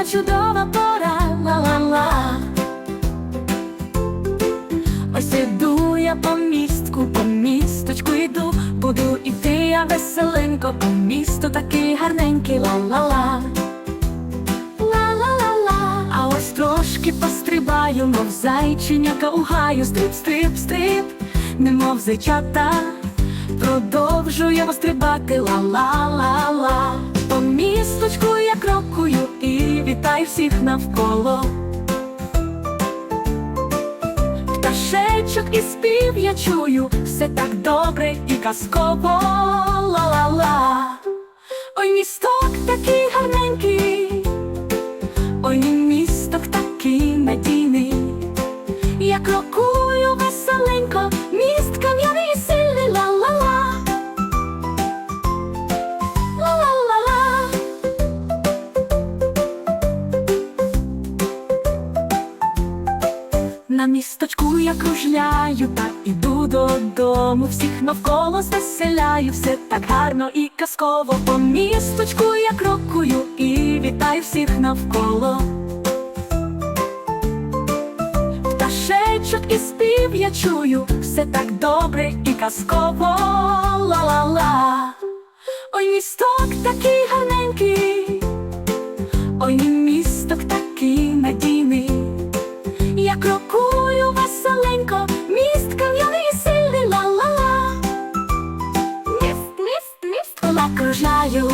Чарівна чудова пора ла-ла-ла. Ось іду я по містку, по місточку йду, буду іти я веселенько, по місту такий гарненький ла-ла-ла. Ла-ла-ла-ла. А ось трошки пострибаю, мов зайченяка у гаю, стрип, стрип, стрип, немов зайчата, продовжу я вострибати ла-ла-ла-ла. По місточку я і вітаю всіх навколо. Пташечок і спів я чую, все так добре і казково На місточку я кружляю та іду додому. Всіх навколо звеселяю, все так гарно і казково. По місточку я крокую і вітаю всіх навколо. Пташечок і спів я чую, все так добре і казково. Ла-ла-ла. Ой, місток такий гарненький, ой, крокую веселенько, міст кам'яний і сильний ла-ла-ла. Міст, міст, міст, кола кружляю,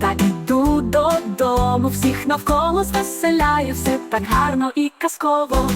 та іду додому, всіх навколо звеселяю, все так гарно і казково.